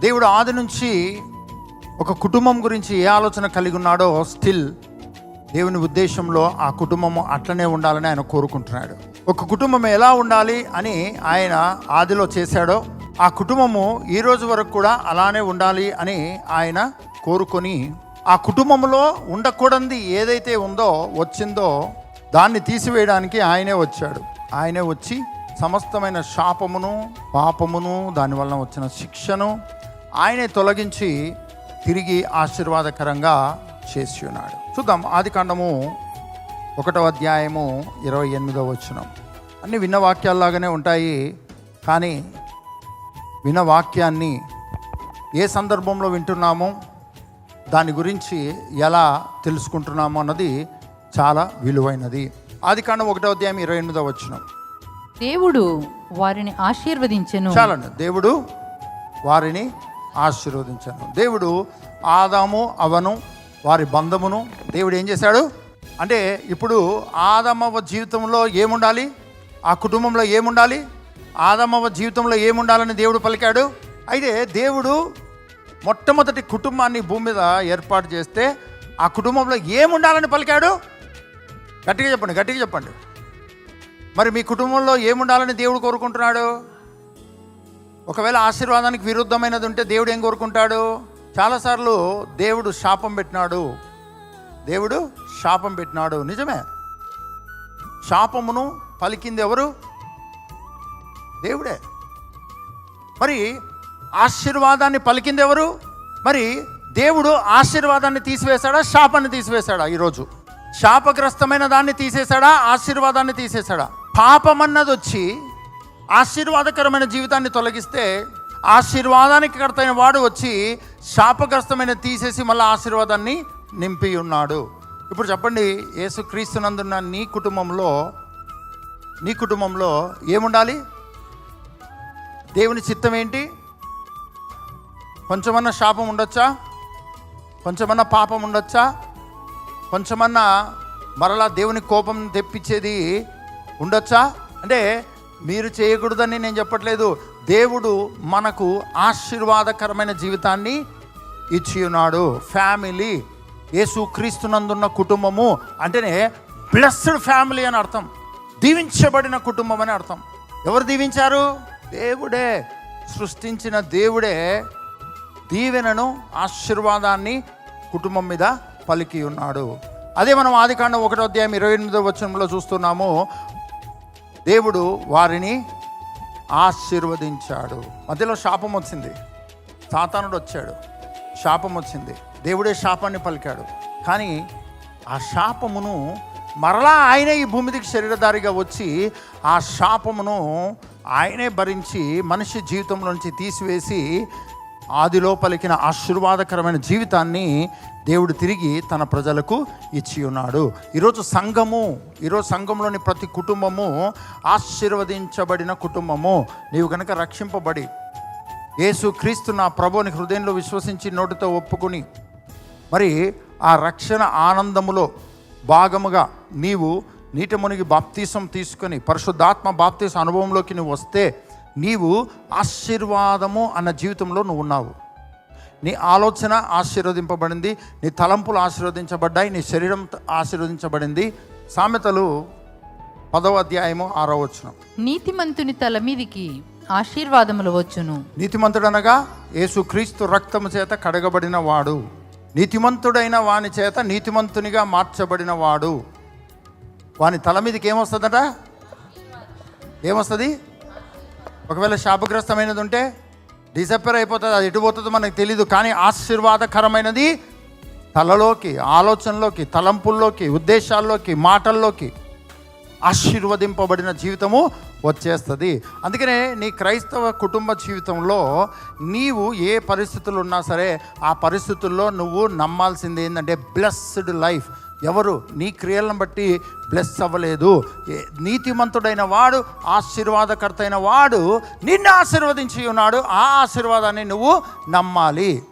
దేవుడు ఆది నుంచి ఒక కుటుంబం గురించి ఏ ఆలోచన కలిగి ఉన్నాడో స్టిల్ దేవుని ఉద్దేశంలో ఆ కుటుంబము అట్లనే ఉండాలని ఆయన కోరుకుంటున్నాడు. ఒక కుటుంబం ఎలా ఉండాలి అని ఆయన ఆదిలో చేశాడో ఆ కుటుంబము ఈ రోజు వరకు కూడా అలానే ఉండాలి అని ఆయన కోరుకొని ఆ కుటుంబంలో ఉండకూడనిది ఏదైతే ఉందో వచ్చిందో దాన్ని తీసివేయడానికి ఆయనే వచ్చాడు. ఆయనే వచ్చి సమస్తమైన శాపమును పాపమును దానివల్ల వచ్చిన శిక్షను ఆయనే తొలగించి తిరిగి ఆశీర్వాదకరంగా చేసి ఉన్నాడు చూద్దాం ఆది కాండము ఒకటో అధ్యాయము ఇరవై ఎనిమిదో వచనం. అన్ని విన్న వాక్యాల్లాగానే ఉంటాయి కానీ విన్న వాక్యాన్ని ఏ సందర్భంలో వింటున్నామో దాని గురించి ఎలా తెలుసుకుంటున్నామో అన్నది చాలా విలువైనది. ఆది కాండం ఒకటో అధ్యాయం ఇరవై ఎనిమిదో వచనం. దేవుడు వారిని ఆశీర్వదించెను. చాలండి. దేవుడు వారిని ఆశీర్వదించాను. దేవుడు ఆదాము అవను వారి బంధమును దేవుడు ఏం చేశాడు? అంటే ఇప్పుడు ఆదమవ జీవితంలో ఏముండాలి? ఆ కుటుంబంలో ఏముండాలి? ఆదమవ జీవితంలో ఏముండాలని దేవుడు పలికాడు? అయితే దేవుడు మొట్టమొదటి కుటుంబాన్ని భూమి మీద ఏర్పాటు చేస్తే ఆ కుటుంబంలో ఏముండాలని పలికాడు? గట్టిగా చెప్పండి గట్టిగా చెప్పండి. మరి మీ కుటుంబంలో ఏముండాలని దేవుడు కోరుకుంటున్నాడు? ఒకవేళ ఆశీర్వాదానికి విరుద్ధమైనది ఉంటే దేవుడు ఏం కోరుకుంటాడు? చాలాసార్లు దేవుడు శాపం పెట్టినాడు. దేవుడు శాపం పెట్టినాడు. నిజమే. శాపమును పలికింది ఎవరు? దేవుడే. మరి ఆశీర్వాదాన్ని పలికింది ఎవరు? మరి దేవుడు ఆశీర్వాదాన్ని తీసివేశాడా? శాపాన్ని తీసివేశాడా ఈరోజు? శాపగ్రస్తమైన దాన్ని తీసేశాడా? ఆశీర్వాదాన్ని తీసేశాడా? పాపమన్నది వచ్చి ఆశీర్వాదకరమైన జీవితాన్ని తొలగిస్తే ఆశీర్వాదానికి కడతైన వాడు వచ్చి శాపగ్రస్తమైన తీసేసి మళ్ళీ ఆశీర్వాదాన్ని నింపి ఉన్నాడు. ఇప్పుడు చెప్పండి యేసుక్రీస్తునందున్న నీ కుటుంబంలో నీ కుటుంబంలో ఏముండాలి? దేవుని చిత్తం ఏంటి? కొంచెమన్నా శాపం ఉండొచ్చా? కొంచెమన్నా పాపం ఉండొచ్చా? కొంచెమన్నా మరలా దేవుని కోపం తెప్పించేది ఉండొచ్చా? అంటే మీరు చేయకూడదని నేను చెప్పట్లేదు. దేవుడు మనకు ఆశీర్వాదకరమైన జీవితాన్ని ఇచ్చి ఉన్నాడు ఫ్యామిలీ యేసు క్రీస్తునందున్న కుటుంబము అంటేనే బ్లెస్డ్ ఫ్యామిలీ అని అర్థం. దీవించబడిన కుటుంబం అని అర్థం. ఎవరు దీవించారు? దేవుడే. సృష్టించిన దేవుడే దీవెనను ఆశీర్వాదాన్ని కుటుంబం మీద పలికి ఉన్నాడు అదే మనం ఆదికాండం ఒకటో అధ్యాయం ఇరవై ఎనిమిదో వచనంలో చూస్తున్నాము. దేవుడు వారిని ఆశీర్వదించాడు. మధ్యలో శాపం వచ్చింది. సాతానుడు వచ్చాడు. శాపం వచ్చింది. దేవుడే శాపాన్ని పలికాడు. కానీ ఆ శాపమును మరలా ఆయనే ఈ భూమిదికి శరీరధారిగా వచ్చి ఆ శాపమును ఆయనే భరించి మనిషి జీవితంలోంచి తీసివేసి ఆదిలో పలికిన ఆశీర్వాదకరమైన జీవితాన్ని దేవుడు తిరిగి తన ప్రజలకు ఇచ్చి ఉన్నాడు. ఈరోజు సంఘము ఈరోజు సంఘంలోని ప్రతి కుటుంబము ఆశీర్వదించబడిన కుటుంబము. నీవు కనుక రక్షింపబడి యేసు క్రీస్తు నా ప్రభుని హృదయంలో విశ్వసించి నోటితో ఒప్పుకొని మరి ఆ రక్షణ ఆనందములో భాగముగా నీవు నీటి మునిగి బాప్తీసం తీసుకొని పరిశుద్ధాత్మ బాప్తీస అనుభవంలోకి నువ్వు వస్తే నీవు ఆశీర్వాదము అన్న జీవితంలో నువ్వు ఉన్నావు. నీ ఆలోచన ఆశీర్వదింపబడింది నీ తలంపులు ఆశీర్వదించబడ్డాయి నీ శరీరం ఆశీర్వదించబడింది. సామెతలు పదవ అధ్యాయము ఆరో వచనం. నీతిమంతుని తల మీదికి ఆశీర్వాదములు వచ్చును. నీతిమంతుడనగా యేసు క్రీస్తు రక్తము చేత కడగబడిన వాడు నీతిమంతుడైన వాని చేత నీతిమంతునిగా మార్చబడిన వాడు వాని తల మీదకి ఏమొస్తుందట? ఏమొస్తుంది? ఒకవేళ శాపగ్రస్తమైనది ఉంటే డిసప్పర్ అయిపోతుంది అది ఎటు పోతుందో మనకు తెలియదు కానీ ఆశీర్వాదకరమైనది తలలోకి ఆలోచనలోకి తలంపుల్లోకి ఉద్దేశాల్లోకి మాటల్లోకి ఆశీర్వదింపబడిన జీవితము వచ్చేస్తుంది. అందుకనే నీ క్రైస్తవ కుటుంబ జీవితంలో నీవు ఏ పరిస్థితులు ఉన్నా సరే ఆ పరిస్థితుల్లో నువ్వు నమ్మాల్సింది ఏంటంటే బ్లెస్డ్ లైఫ్ ఎవరు? నీ క్రియలను బట్టి బ్లెస్ అవ్వలేదు. ఏ- నీతిమంతుడైన వాడు ఆశీర్వాదకర్త అయిన వాడు నిన్ను ఆశీర్వదించి ఉన్నాడు. ఆ ఆశీర్వాదాన్ని నువ్వు నమ్మాలి.